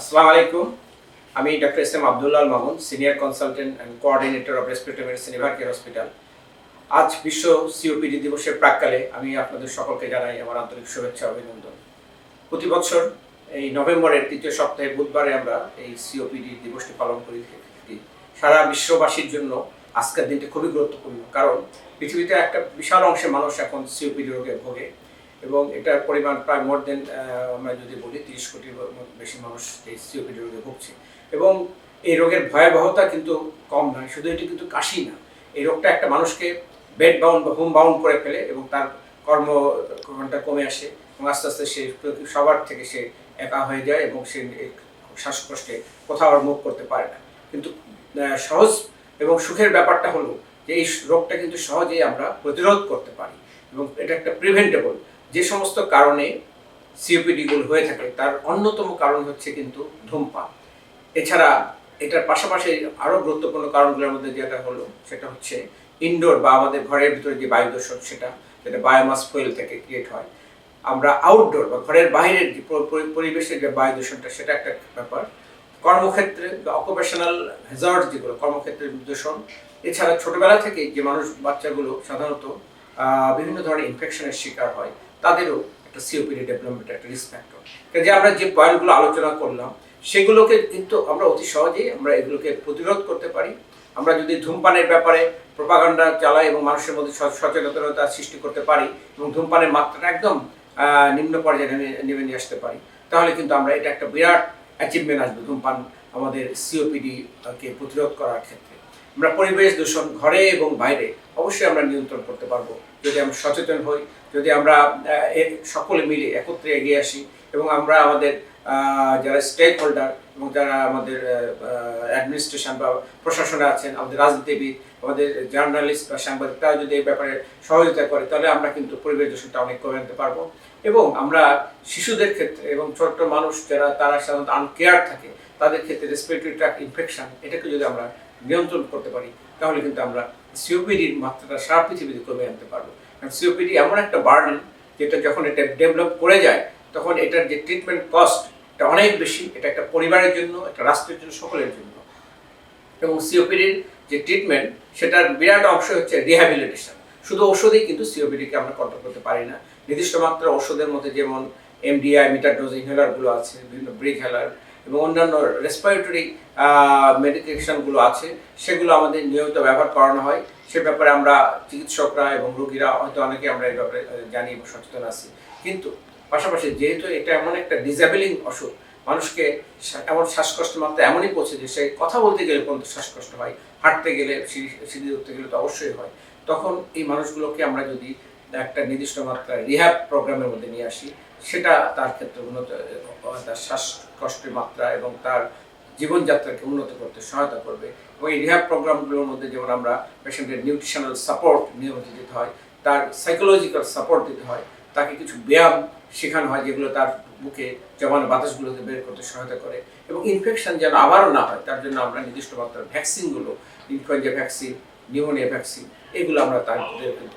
আসসালামু আলাইকুম। আমি doctor S M Abdullah Mamun, senior consultant and coordinator of respiratory medicine Evercare hospital. আজ বিশ্ব সিওপিডি দিবসের প্রাককালে আমি আপনাদের সকলকে জানাই আমার আন্তরিক শুভেচ্ছা অভিনন্দন। প্রতি বছর এই নভেম্বরের তৃতীয় সপ্তাহে বুধবারে আমরা এই সিওপিডি দিবসটি পালন করি। সারা বিশ্ববাসীর জন্য আজকের দিনটি খুবই গুরুত্বপূর্ণ, কারণ পৃথিবীতে একটা বিশাল অংশের মানুষ এখন সিওপিডি রোগে ভোগে। এবং এটার পরিমাণ প্রায় মোর দেন আমরা যদি বলি তিরিশ কোটির বেশি মানুষ এই সিওপিডি রোগে ভুগছে। এবং এই রোগের ভয়াবহতা কিন্তু কম নয়, শুধু এটি কিন্তু কাশি না। এই রোগটা একটা মানুষকে বেড বাউন্ড বা হোম বাউন্ড করে ফেলে এবং তার কর্ম ঘণ্টা কমে আসে এবং আস্তে আস্তে সে সবার থেকে সে একা হয়ে যায় এবং সে শ্বাসকষ্টে কোথাও আর মুখ করতে পারে না। কিন্তু সহজ এবং সুখের ব্যাপারটা হলো যে এই রোগটা কিন্তু সহজেই আমরা প্রতিরোধ করতে পারি এবং এটা একটা প্রিভেন্টেবল যে সমস্ত কারণে সিওপিডিগুলো হয়ে থাকে, তার অন্যতম কারণ হচ্ছে কিন্তু ধূমপান। এছাড়া এটার পাশাপাশি আরও গুরুত্বপূর্ণ কারণগুলোর মধ্যে যেটা হলো, সেটা হচ্ছে ইনডোর বা আমাদের ঘরের ভিতরে যে বায়ু দূষণ, সেটা, যেটা বায়োমাস ফুয়েল থেকে ক্রিয়েট হয়। আমরা আউটডোর বা ঘরের বাইরের যে পরিবেশের যে বায়ু দূষণটা, সেটা একটা ব্যাপার। কর্মক্ষেত্রে বা অকুপেশনাল হ্যাজার্ড যেগুলো কর্মক্ষেত্রের দূষণ। এছাড়া ছোটবেলা থেকে যে মানুষ, বাচ্চাগুলো সাধারণত বিভিন্ন ধরনের ইনফেকশনের শিকার হয়। তাদেরও একটা সিওপিডি ডেভেলপমেন্ট একটা রিস্ক ফ্যাক্টর যে আমরা যে পয়েন্টগুলো আলোচনা করলাম, সেগুলোকে কিন্তু আমরা অতি সহজেই আমরা এগুলোকে প্রতিরোধ করতে পারি। আমরা যদি ধূমপানের ব্যাপারে প্রপাগান্ডা চালাই এবং মানুষের মধ্যে সচেতনতা সৃষ্টি করতে পারি এবং ধূমপানের মাত্রাটা একদম নিম্ন পর্যায়ে নেমে নেমে নিয়ে আসতে পারি, তাহলে কিন্তু আমরা এটা একটা বিরাট অ্যাচিভমেন্ট আসবে ধূমপান আমাদের সিওপিডি কে প্রতিরোধ করার ক্ষেত্রে। আমরা পরিবেশ দূষণ ঘরে এবং বাইরে অবশ্যই আমরা নিয়ন্ত্রণ করতে পারব। যদি আমরা সচেতন হই, যদি আমরা সকলে মিলে একত্রে এগিয়ে আসি এবং আমরা আমাদের যারা স্টেক হোল্ডার এবং যারা আমাদের অ্যাডমিনিস্ট্রেশন বা প্রশাসনে আছেন, আমাদের রাজনীতিবিদ, আমাদের জার্নালিস্ট বা সাংবাদিক, তারা যদি এই ব্যাপারে সহযোগিতা করে, তাহলে আমরা কিন্তু পরিবেশ দূষণটা অনেক কমে আনতে পারব। এবং আমরা শিশুদের ক্ষেত্রে এবং ছোট্ট মানুষ যারা, তারা সাধারণত আনকেয়ার থাকে, তাদের ক্ষেত্রে রেসপিরেটরি ট্র্যাক ইনফেকশন এটাকে যদি আমরা নিয়ন্ত্রণ করতে পারি, তাহলে কিন্তু আমরা সিওপিডির মাত্রাটা সারা পৃথিবীতে কমে আনতে পারব। কারণ সিওপিডি এমন একটা বার্ডেন যেটা যখন এটা ডেভেলপ করে যায়, তখন এটার যে ট্রিটমেন্ট কস্ট এটা অনেক বেশি। এটা একটা পরিবারের জন্য, একটা রাষ্ট্রের জন্য, সকলের জন্য। এবং সিওপিডির যে ট্রিটমেন্ট সেটার বিরাট অংশ হচ্ছে রিহ্যাবিলিটেশন শুধু ওষুধেই কিন্তু সিওপিডিকে আমরা কন্ট্রোল করতে পারি না। নির্দিষ্ট মাত্রা ওষুধের মধ্যে যেমন এমডিআই মিটার ডোজ ইনহেলারগুলো আছে, বিভিন্ন ব্রিক হেলার এবং অন্যান্য রেসপিরেটরি মেডিকেশনগুলো আছে, সেগুলো আমাদের নিয়মিত ব্যবহার করানো হয়। সে ব্যাপারে আমরা চিকিৎসকরা এবং রোগীরা হয়তো অনেকে আমরা এই ব্যাপারে জানি এবং সচেতন আছি। কিন্তু পাশাপাশি যেহেতু এটা এমন একটা ডিসেবলিং অসুখ মানুষকে এমন শ্বাসকষ্ট মাত্রা এমনই পৌঁছে যে সে কথা বলতে গেলে পর্যন্ত শ্বাসকষ্ট হয়, হাঁটতে গেলে সিঁড়ি সিঁড়ি উঠতে গেলে তো অবশ্যই হয়। তখন এই মানুষগুলোকে আমরা যদি একটা নির্দিষ্ট মাত্রায় রিহ্যাব প্রোগ্রামের মধ্যে নিয়ে আসি সেটা তার ক্ষেত্রে উন্নত, তার শ্বাসকষ্টের মাত্রা এবং তার জীবনযাত্রাকে উন্নত করতে সহায়তা করবে। এবং এই রিহ্যাব প্রোগ্রামগুলোর মধ্যে যেমন আমরা পেশেন্টের নিউট্রিশনাল সাপোর্ট নিয়মিত দিতে হয়, তার সাইকোলজিক্যাল সাপোর্ট দিতে হয়, তাকে কিছু ব্যায়াম শেখানো হয় যেগুলো তার বুকে জমানো বাতাসগুলোকে বের করতে সহায়তা করে। এবং ইনফেকশন যেন আবারও না হয়, তার জন্য আমরা নির্দিষ্ট মাত্রার ভ্যাকসিনগুলো ইনফ্লুয়েঞ্জা ভ্যাকসিন নিউমোনিয়া ভ্যাকসিন এগুলো আমরা তার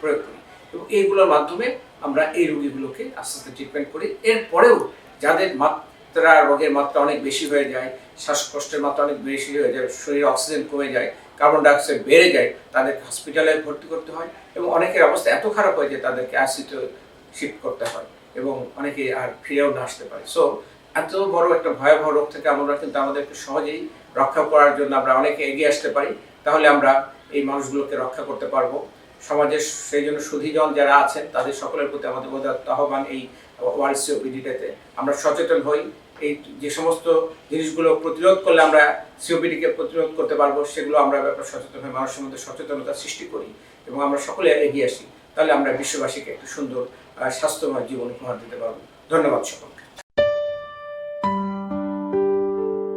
প্রয়োগ করি। এবং এইগুলোর মাধ্যমে আমরা এই রোগীগুলোকে আস্তে আস্তে ট্রিটমেন্ট করি। এরপরেও যাদের মাত্রা, রোগের মাত্রা অনেক বেশি হয়ে যায়, শ্বাসকষ্টের মাত্রা অনেক বেশি হয়ে যায়, শরীরে অক্সিজেন কমে যায়, কার্বন ডাইঅক্সাইড বেড়ে যায়, তাদেরকে হসপিটালে ভর্তি করতে হয় এবং অনেকের অবস্থা এত খারাপ হয় যে তাদেরকে আইসিতে শিফট করতে হয় এবং অনেকে আর ফিরেও না আসতে পারে। সো এত বড় একটা ভয়াবহ রোগ থেকে আমরা কিন্তু আমাদেরকে সহজেই রক্ষা করার জন্য আমরা অনেকে এগিয়ে আসতে পারি। তাহলে আমরা এই মানুষগুলোকে রক্ষা করতে পারব। সমাজের সেই জন্য সুধীজন যারা আছেন, তাদের সকলের প্রতি আমাদের বোধ আহ্বান এই ওয়ার্ল্ড সিওপিডিটাতে আমরা সচেতন হই, এই যে সমস্ত জিনিসগুলো প্রতিরোধ করলে আমরা সিওপিডিকে প্রতিরোধ করতে পারব, সেগুলো আমরা ব্যাপারে সচেতন হয়ে মানুষের মধ্যে সচেতনতা সৃষ্টি করি এবং আমরা সকলে এগিয়ে আসি। তাহলে আমরা বিশ্ববাসীকে একটু সুন্দর স্বাস্থ্যময় জীবন উপহার দিতে পারব। ধন্যবাদ সকলকে।